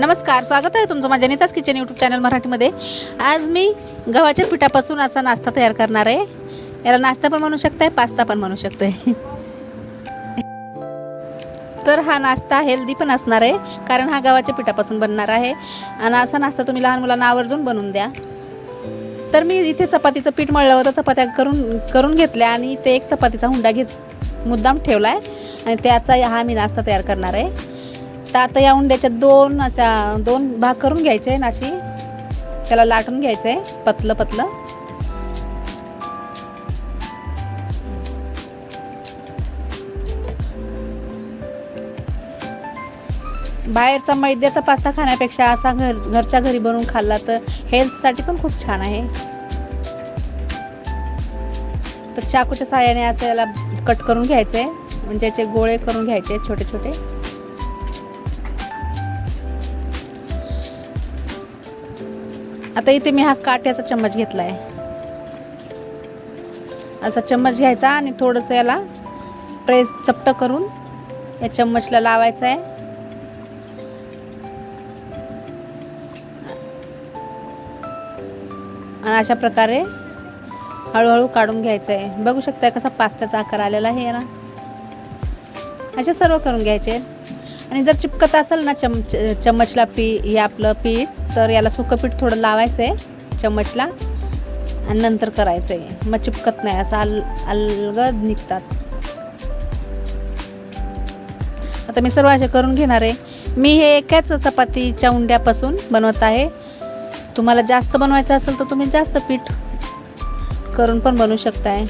नमस्कार स्वागत आहे तुमचं माझ्या नीताच किचन यूट्यूब चॅनल मराठीमध्ये. आज मी गव्हाच्या पिठापासून असा नाश्ता तयार करणार आहे. याला नाश्ता पण म्हणू शकताय पास्ता पण म्हणू शकताय. तर हा नाश्ता हेल्दी पण असणार आहे कारण हा गव्हाच्या पिठापासून बनणार आहे. आणि असा नाश्ता तुम्ही लहान मुलांना आवर्जून बनवून द्या. तर मी इथे चपातीचं पीठ मळलं होतं चपात्या करून करून घेतल्या आणि ते एक चपातीचा हुंडा घेत मुद्दाम ठेवला आहे आणि त्याचा हा मी नाश्ता तयार करणार आहे. तर आता या उंड्याच्या दोन अशा दोन भाग करून घ्यायचे आहे अशी त्याला लाटून घ्यायचं आहे पतलं पतलं. बाहेरचा मैद्याचा पास्ता खाण्यापेक्षा असा घर घरच्या घरी बनवून खाल्ला तर हेल्थसाठी पण खूप छान आहे. तर चाकूच्या साहाय्याने असं याला कट करून घ्यायचं आहे म्हणजे याचे गोळे करून घ्यायचे छोटे छोटे आता इथे मी हा काट्याचा चम्मच घेतला आहे असा चम्मच घ्यायचा आणि थोडंसं याला प्रेस चपट करून या चम्मचला लावायचं आहे आणि अशा प्रकारे हळूहळू काढून घ्यायचं आहे बघू शकताय कसा पास्त्याचा आकार आलेला आहे ना असे सर्व करून घ्यायचे. आणि जर चिपकत असेल ना चमच चम्मचला पी हे आपलं पीठ तर याला सुकं पीठ थोडं लावायचं आहे चम्मचला आणि नंतर करायचं आहे मग चिपकत नाही असं अल अलगद निघतात. आता मी सर्व असे करून घेणार आहे. मी हे एकाच चपातीच्या उंड्यापासून बनवत आहे. तुम्हाला जास्त बनवायचं असेल तर तुम्ही जास्त पीठ करून पण बनवू शकताय.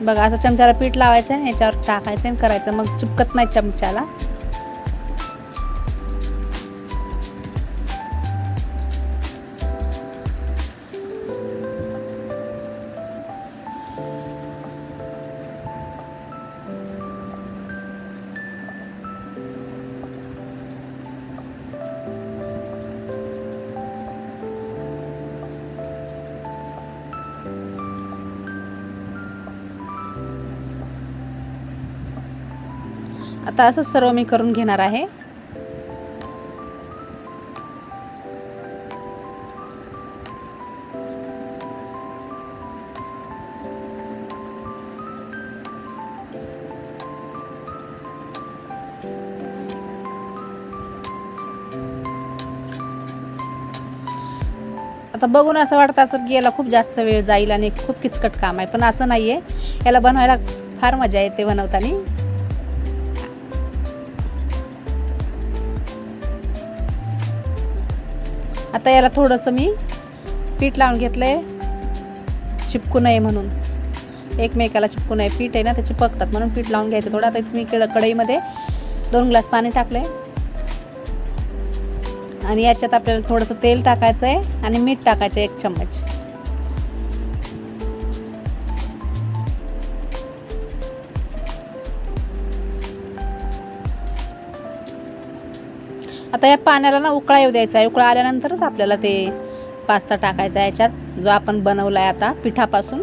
बघा असं चमच्याला पीठ लावायचं आहे याच्यावर टाकायचं आणि करायचं. मग चिपकत नाही चमच्याला. आता असं सर्व मी करून घेणार आहे. आता बघून असं वाटतं असं की याला खूप जास्त वेळ जाईल आणि खूप किचकट काम आहे पण असं नाही आहे याला बनवायला फार मजा येते बनवताना. आता याला थोडंसं मी पीठ लावून घेतलं आहे चिपकू नये म्हणून. एकमेकाला चिपकू नये. पीठ आहे ना ते चिपकतात म्हणून पीठ लावून घ्यायचं. थोडं आता मी कड कढईमध्ये दोन ग्लास पाणी टाकले आणि याच्यात आपल्याला थोडंसं तेल टाकायचं आहे आणि मीठ टाकायचं एक चम्मच. आता या पाण्याला ना उकळा येऊ द्यायचा आहे. उकळा आल्यानंतरच आपल्याला ते पास्ता टाकायचा आहे याच्यात जो आपण बनवला आहे आता पिठापासून.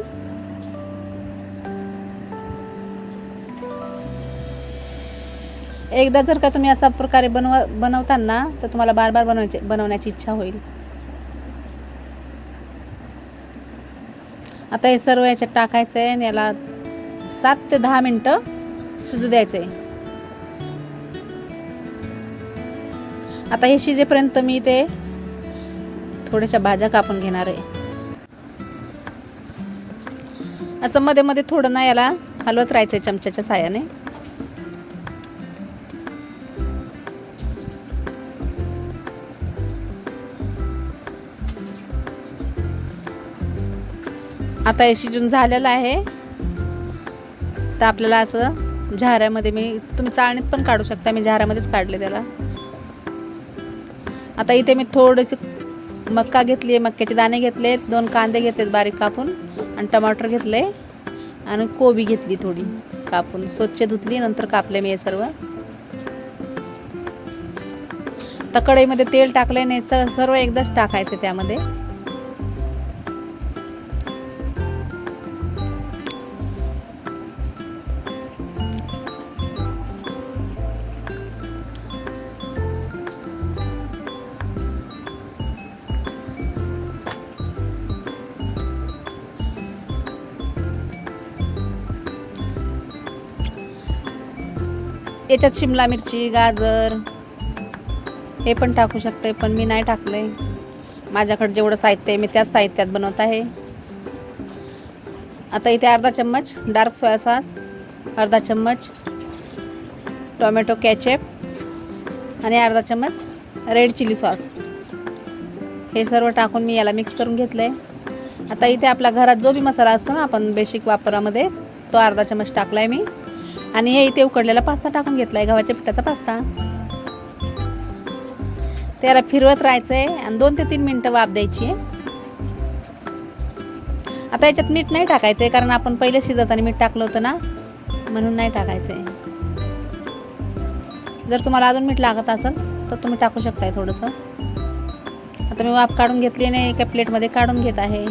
एकदा जर का तुम्ही असा प्रकारे बनव बनवताना तर तुम्हाला बार बार बनवायचे बनवण्याची इच्छा होईल. आता हे सर्व याच्यात टाकायचं आहे आणि याला सात ते दहा मिनटं शिजू द्यायचं आहे आता हे शिजेपर्यंत मी ते थोड्याशा भाज्या कापून घेणार आहे. असं मध्ये मध्ये थोडं ना याला हलवत राहायचं आहे चमच्याच्या साह्याने. आता हे शिजून झालेलं आहे. तर आपल्याला असं झाऱ्यामध्ये मी तुम्ही चाळणीत पण काढू शकता मी झाऱ्यामध्येच काढले त्याला. आता इथे मी थोडीशी मक्का घेतली आहे मक्याचे दाणे घेतले दोन कांदे घेतलेत बारीक कापून आणि टमाटर घेतले आणि कोबी घेतली थोडी कापून. स्वच्छ धुतली नंतर कापले मी हे सर्व. तर कढईमध्ये तेल टाकले नाही स सर्व एकदाच टाकायचं त्यामध्ये. याच्यात शिमला मिरची गाजर. हे पण टाकू शकते पण मी नाही टाकलं आहे माझ्याकडे जेवढं साहित्य आहे मी त्याच साहित्यात बनवत आहे. आता इथे अर्धा चम्मच डार्क सोया सॉस अर्धा चम्मच टोमॅटो कॅचेप आणि अर्धा चम्मच रेड चिली सॉस. हे सर्व टाकून मी याला मिक्स करून घेतलं आहे आता इथे आपल्या घरात जो बी मसाला असतो ना आपण बेसिक वापरामध्ये तो अर्धा चम्मच टाकला आहे मी. आणि हे इथे उकडलेला पास्ता टाकून घेतला आहे गव्हाच्या पिठाचा पास्ता. त्याला फिरवत राहायचं आहे आणि दोन ते तीन मिनटं वाफ द्यायची. आता याच्यात मीठ नाही टाकायचं आहे कारण आपण पहिले शिजवताना मीठ टाकलं होतं ना म्हणून नाही टाकायचं आहे जर तुम्हाला अजून मीठ लागत असेल तर तुम्ही टाकू शकताय थोडंसं. आता मी वाफ काढून घेतली आणि एका प्लेटमध्ये काढून घेत आहे.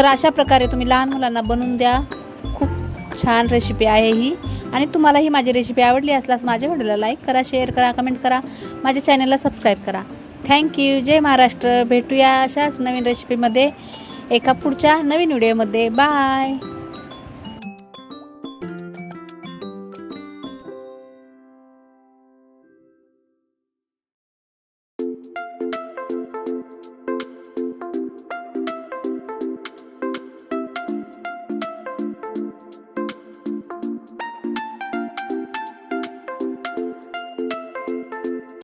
तर अशा प्रकारे तुम्ही लहान मुलांना बनवून द्या. खूप छान रेसिपी आहे ही. आणि तुम्हाला ही माझी रेसिपी आवडली असल्यास माझ्या व्हिडिओला लाईक करा शेअर करा कमेंट करा. माझ्या चॅनलला सबस्क्राईब करा. थँक्यू जय महाराष्ट्र. भेटूया अशाच नवीन रेसिपीमध्ये एका पुढच्या नवीन व्हिडिओमध्ये बाय